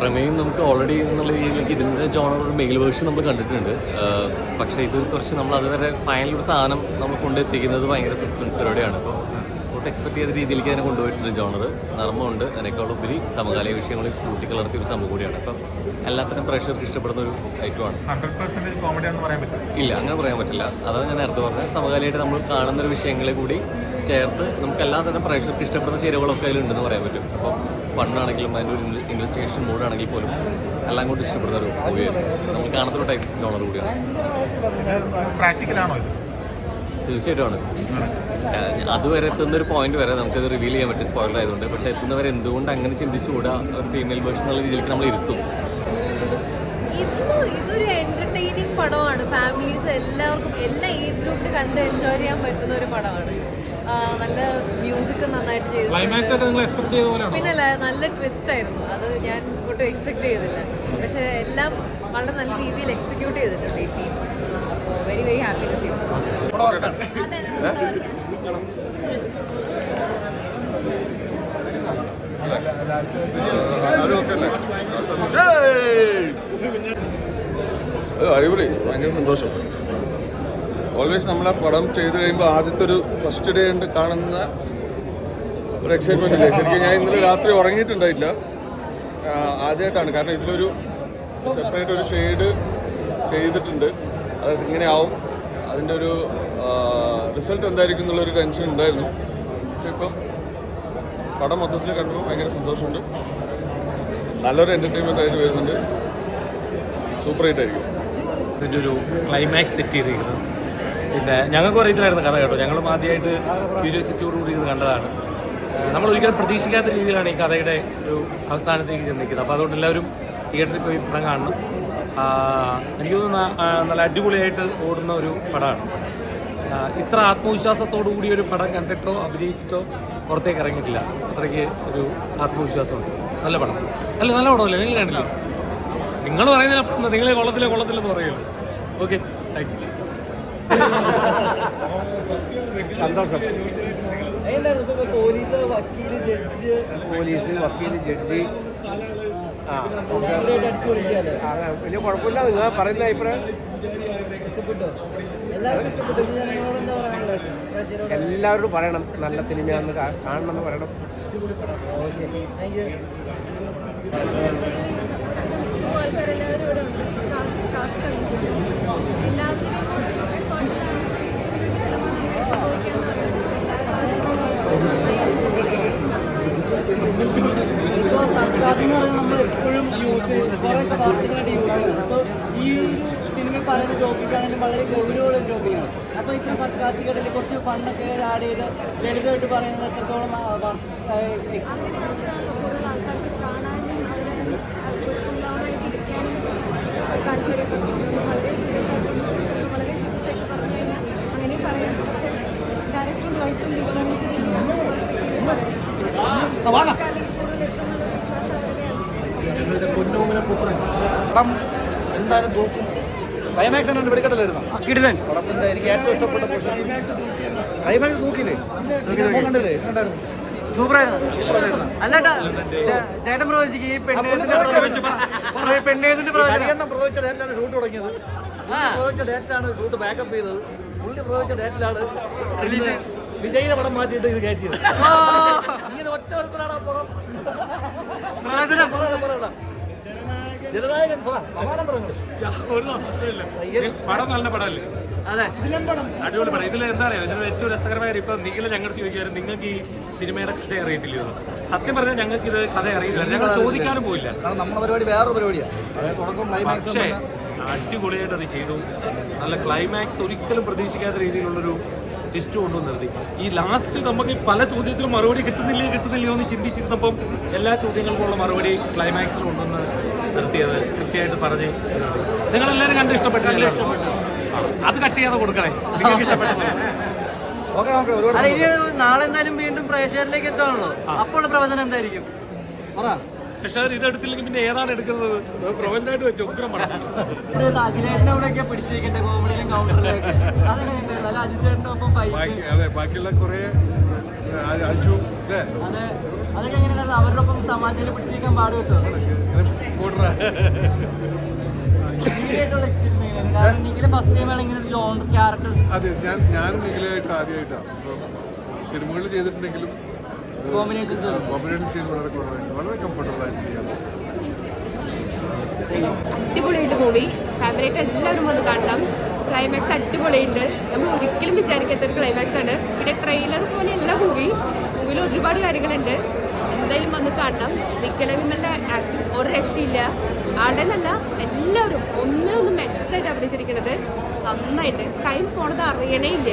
പ്രമേയം നമുക്ക് ഓൾറെഡി എന്നുള്ള രീതിയിലേക്ക് ഇതിന്റെ ഒരു മെയിൽ വേർഷൻ നമ്മൾ കണ്ടിട്ടുണ്ട്. പക്ഷേ ഇത് കുറച്ച് നമ്മൾ അതുവരെ ഫൈനൽ ഒരു സാധനം നമ്മൾ കൊണ്ടെത്തിക്കുന്നത് ഭയങ്കര സസ്പെൻസ് പരിപാടിയാണ്. അപ്പോൾ ഒട്ടും എക്സ്പെക്ട് ചെയ്ത രീതിയിലേക്ക് അതിനെ കൊണ്ടുപോയിട്ടുണ്ട് ജോണർ നർമ്മമുണ്ട്. അതിനേക്കാളും ഉപരി സമകാലിക വിഷയങ്ങളിൽ കൂട്ടിക്കലർത്തിയ ഒരു സംഭവം കൂടിയാണ്. അപ്പം എല്ലാത്തിനും പ്രേക്ഷകർക്ക് ഇഷ്ടപ്പെടുന്ന ഒരു ഐറ്റമാണ് ഇല്ല അങ്ങനെ പറയാൻ പറ്റില്ല. അതാണ് ഞാൻ നേരത്തെ പറഞ്ഞത്. സമകാലികമായിട്ട് നമ്മൾ കാണുന്ന ഒരു വിഷയങ്ങളെ കൂടി ചേർത്ത് നമുക്ക് എല്ലാ തന്നെ പ്രേക്ഷകർക്ക് ഇഷ്ടപ്പെടുന്ന ചേരുവകളൊക്കെ അതിലുണ്ടെന്ന് പറയാൻ പറ്റും. അപ്പം ഫണ്ടാണെങ്കിലും അതിന്റെ ഒരു ഇൻവെസ്റ്റിഗേഷൻ മൂഡാണെങ്കിൽ പോലും എല്ലാം കൊണ്ട് ഇഷ്ടപ്പെടുന്ന ഒരു മൂവിയാണ് നമ്മൾ കാണുന്ന ഒരു ടൈപ്പ് ജോണർ കൂടിയാണ്. പ്രാക്ടിക്കലാണോ ഇത്? തീർച്ചയായിട്ടുമാണ് ഞാൻ അതുവരെ എത്തുന്ന ഒരു പോയിന്റ് വരെ നമുക്കത് റിവീൽ ചെയ്യാൻ പറ്റും. സ്പോയിലർ ആയതുകൊണ്ട്. പക്ഷെ എത്തുന്നവരെ എന്തുകൊണ്ട് അങ്ങനെ ചിന്തിച്ചുകൂടാ? ഒരു ഫീമെയിൽ വേർഷൻ എന്നുള്ള രീതിയിലേക്ക് നമ്മൾ ഇരുത്തും. ഇത് ഇതൊരു എന്റർടൈനിങ് പടമാണ്. ഫാമിലീസ് എല്ലാവർക്കും എല്ലാ ഏജ് ഗ്രൂപ്പിൽ കണ്ട് എൻജോയ് ചെയ്യാൻ പറ്റുന്ന ഒരു പടമാണ്. നല്ല മ്യൂസിക് നന്നായിട്ട് ചെയ്തു ക്ലൈമാക്സ് ഒക്കെ നിങ്ങൾ എക്സ്പെക്ട് ചെയ്ത പോലെയാണോ? പിന്നെ നല്ല ട്വിസ്റ്റ് ആയിരുന്നു. അത് ഞാൻ ഒട്ടും എക്സ്പെക്ട് ചെയ്തില്ല. പക്ഷെ എല്ലാം വളരെ നല്ല രീതിയിൽ എക്സിക്യൂട്ട് ചെയ്തിട്ടുണ്ട് ഈ ടീം അപ്പോൾ very very happy to see അത് അടിപൊളി. ഭയങ്കര സന്തോഷം. ഓൾവേസ് നമ്മളെ പടം ചെയ്ത് കഴിയുമ്പോൾ ആദ്യത്തെ ഒരു ഫസ്റ്റ് ഡേ ഉണ്ട് കാണുന്ന ഒരു എക്സൈറ്റ്മെന്റ് ഇല്ലേ? ശരിക്കും ഞാൻ ഇന്നലെ രാത്രി ഉറങ്ങിയിട്ടുണ്ടായില്ല. ആദ്യമായിട്ടാണ് കാരണം ഇതിലൊരു സെപ്പറേറ്റ് ഒരു ഷെയ്ഡ് ചെയ്തിട്ടുണ്ട്. അത് ഇങ്ങനെ ആവും. അതിന്റെ ഒരു റിസൾട്ട് എന്തായിരിക്കും എന്നുള്ളൊരു ടെൻഷൻ ഉണ്ടായിരുന്നു. പക്ഷെ ഇപ്പം പടം മൊത്തത്തിൽ കണ്ടപ്പോൾ ഭയങ്കര സന്തോഷമുണ്ട്. നല്ലൊരു എന്റർടൈൻമെന്റ് ആയിട്ട് വരുന്നുണ്ട്. സൂപ്പർ ഹിറ്റ് ആയിരിക്കും ഇതിന്റെ ഒരു ക്ലൈമാക്സ് സെറ്റ് ചെയ്തിരിക്കുന്നത് പിന്നെ ഞങ്ങൾക്ക് അറിയത്തില്ലായിരുന്നു കഥ കേട്ടോ. ഞങ്ങളും ആദ്യമായിട്ട് ക്യൂരിയോസിറ്റിയോടുകൂടി ഇത് കണ്ടതാണ്. നമ്മൾ ഒരിക്കലും പ്രതീക്ഷിക്കാത്ത രീതിയിലാണ് ഈ കഥയുടെ ഒരു അവസാനത്തേക്ക് ചെന്നിരിക്കുന്നത്. അപ്പോൾ അതുകൊണ്ട് എല്ലാവരും തിയേറ്ററിൽ പോയി പടം കാണണം. എനിക്ക് തോന്നുന്നു നല്ല അടിപൊളിയായിട്ട് ഓടുന്ന ഒരു പടമാണ്. ഇത്ര ആത്മവിശ്വാസത്തോടു കൂടി ഒരു പടം കണ്ടിട്ടോ അഭിനയിച്ചിട്ടോ പുറത്തേക്ക് ഇറങ്ങിയിട്ടില്ല. അത്രയ്ക്ക് ഒരു ആത്മവിശ്വാസമുണ്ട്. നല്ല പടം. അല്ല നല്ല പടമല്ലേ? നിങ്ങൾ കണ്ടില്ലേ? നിങ്ങൾ പറയുന്നതിനപ്പുറം നിങ്ങൾ കൊള്ളത്തില്ല കൊള്ളത്തില്ലെന്ന് പറയുമല്ലോ. Okay thank you. പോലീസ് വക്കീൽ ജഡ്ജ്? പോലീസ് വക്കീൽ ജഡ്ജി. ആ വലിയ കുഴപ്പമില്ല. നിങ്ങൾ പറയുന്ന അഭിപ്രായം? എല്ലാവരോടും പറയണം. നല്ല സിനിമയാണെന്ന് കാണണമെന്ന് പറയണം. ഓക്കെ. താങ്ക് യു ആൾക്കാരെല്ലാവരും ഇവിടെ ഉണ്ട്. കാസ്റ്റ് ഉണ്ട് എല്ലാവരുടെയും കൂടെ ഒരു എഫേർട്ടിലാണ് ഒരു ശതമാനം നന്നായി സംഭവിക്കുക എന്ന് പറയുന്നത് ഇപ്പോൾ സർക്കാസ് എന്ന് പറയുന്നത് നമ്മൾ എപ്പോഴും യൂസ് കുറേ വാർത്തകളായിട്ട് യൂസ് ചെയ്യുന്നത് അപ്പോൾ ഈ സിനിമ പറയുന്ന ടോപ്പിക്കാണെങ്കിലും വളരെ ഗൗരവമുള്ള ഒരു ടോപ്പിക്കാണ് അപ്പോൾ ഇത്ര സർക്കാസ്റ്റിക്കായിട്ട് കുറച്ച് ഫണ്ടൊക്കെ ആഡ് ചെയ്ത് ലളിതമായിട്ട് പറയുന്നത് എത്രത്തോളം അങ്ങനെ മാത്രമാണ് കൂടുതൽ ആൾക്കാർക്ക് കാണാനും അവരെ ഫുള്ളായിട്ട് ഇരിക്കാനും താല്പര്യപ്പെടുന്നത് വളരെ സീരിയസ് ആയിട്ട് വളരെ സീരിയസ് ആയിട്ട് പറഞ്ഞു കഴിഞ്ഞാൽ അങ്ങനെ പറയാം പക്ഷെ ഡയറക്ടറും റൈറ്ററും തീരുമാനിച്ച രീതിയാണ് ആൾക്കാരിലേക്ക് കൂടുതൽ എത്തുന്നുള്ള വിശ്വാസം അവരുടെയാണ് പടം എന്തായാലും തൂക്കും. ക്ലൈമാക്സ് ആണ് വെടിക്കെട്ടല്ലായിരുന്നു പടത്തിന്റെ എനിക്ക് ഏറ്റവും ഇഷ്ടപ്പെട്ട ക്ലൈമാക്സ് തൂക്കില്ലേ കണ്ടില്ലേ? ചേ- ചേട്ടൻ പ്രവചിക്ക് ഈ പെണ്ണേഴ്സിന്റെ പ്രവചിച്ച ഡേറ്റിലാണ് ഷൂട്ട് തുടങ്ങിയത്. പ്രവചിച്ച ഡേറ്റിലാണ് ഷൂട്ട് ബാക്കപ്പ് ചെയ്തത്. പുള്ളി പ്രവചിച്ച ഡേറ്റിലാണ് വിജയിനെ പടം മാറ്റിയിട്ട് ഇത് കയറ്റിയത്. ഇങ്ങനെ ഒറ്റ ഒരുത്തരാണ് ആ പടം. പറയണം. ജനനായകൻ പറ. സമാനം പറയണം ഒരു നഷ്ടമില്ല. പടം നല്ല പടമല്ലേ? അതെ. അടിപൊളി പടം. ഇതിൽ എന്താ പറയുക ഇതിൽ ഏറ്റവും രസകരമായ ഇപ്പൊ നിഖില ഞങ്ങൾക്ക് ചോദിക്കാറ് നിങ്ങൾക്ക് ഈ സിനിമയുടെ കഥ അറിയത്തില്ലയോ? സത്യം പറഞ്ഞാൽ ഞങ്ങൾക്ക് ഇത് കഥ അറിയില്ല ഞങ്ങൾ ചോദിക്കാനും പോയില്ല കാരണം നമ്മുടെ പരിപാടി വേറൊരു പരിപാടിയാണ് ക്ലൈമാക്സ് പക്ഷേ അടിപൊളിയായിട്ട് അത് ചെയ്തു. നല്ല ക്ലൈമാക്സ് ഒരിക്കലും പ്രതീക്ഷിക്കാത്ത രീതിയിലുള്ളൊരു ടെസ്റ്റ് കൊണ്ടുവന്നിരുത്തി നിർത്തി. ഈ ലാസ്റ്റ് നമുക്ക് ഈ പല ചോദ്യത്തിലും മറുപടി കിട്ടുന്നില്ലേ കിട്ടുന്നില്ലയോ എന്ന് ചിന്തിച്ചിരുന്നപ്പം എല്ലാ ചോദ്യങ്ങൾക്കുള്ള മറുപടി ക്ലൈമാക്സിൽ കൊണ്ടുവന്ന് നിർത്തിയത് കൃത്യമായിട്ട് പറഞ്ഞ് നിങ്ങളെല്ലാവരും എല്ലാവരും ഇഷ്ടപ്പെട്ടു ഇഷ്ടപ്പെട്ടില്ല അത് കട്ട് ചെയ്യാതെ കൊടുക്കണേ. നിങ്ങൾക്ക് ഇഷ്ടപ്പെട്ടത്. അല്ല ഇനി നാളെ എന്തായാലും വീണ്ടും പ്രേക്ഷകരിലേക്ക് എത്താണല്ലോ അപ്പോൾ പ്രവചനം എന്തായിരിക്കും? പറ. പക്ഷേ ഇത് എടുത്തില്ലെങ്കിൽ പിന്നെ ഏതാണ് എടുക്കുന്നത്? പ്രൊഫഷനായിട്ട് വെച്ച് ഉഗ്രം പടം അഖിലേട്ടന്റെ അവിടെയൊക്കെ പിടിച്ചിരിക്കട്ടെ കോമഡിയിലും കൗണ്ടറിലൊക്കെ അല്ല നല്ല അജിച്ചേട്ടന്റെ ഒപ്പം ഫൈറ്റ് അതെ ബാക്കിയുള്ള കുറേ അല്ലേ അത്. അതൊക്കെ എങ്ങനെയാണ് അവരുടെ ഒപ്പം തമാശയിൽ പിടിച്ചിരിക്കാൻ പാട് കിട്ടുമോ എങ്ങനെയാണ്? കാരണം നിഖില ഫസ്റ്റ് ടൈമാണ് ഇങ്ങനെ ഒരു ജോൺ ക്യാരക്ടർ അതെ ഞാൻ ഞാൻ ആദ്യമായിട്ടാണ് സിനിമകൾ ചെയ്തിട്ടുണ്ടെങ്കിലും കോമ്പിനേഷൻസ് കോമ്പിനേഷൻ സീൻ വളരെ കുറവായിട്ട് വളരെ കംഫർട്ടബിൾ ആയിട്ട് ചെയ്യാം. അടിപൊളിയായിട്ട് മൂവി ഫാമിലിയായിട്ട് എല്ലാവരും വന്ന് കാണണം. ക്ലൈമാക്സ് അടിപൊളിയുണ്ട്. നമ്മൾ ഒരിക്കലും വിചാരിക്കാത്ത ഒരു ക്ലൈമാക്സ് ആണ്. പിന്നെ ട്രെയിലർ പോലെയല്ല മൂവി മൂവിയിൽ ഒരുപാട് കാര്യങ്ങളുണ്ട്. എന്തായാലും കാണണം വിമലിന്റെ ആക്ടിങ് ഒരു രക്ഷയില്ല. ആടെ എല്ലാവരും ഒന്നിനൊന്നും മെച്ചായിട്ട് അഭിനയിച്ചിരിക്കുന്നത് നന്നായിട്ട്. ടൈം പോണത് അറിയണേ ഇല്ല.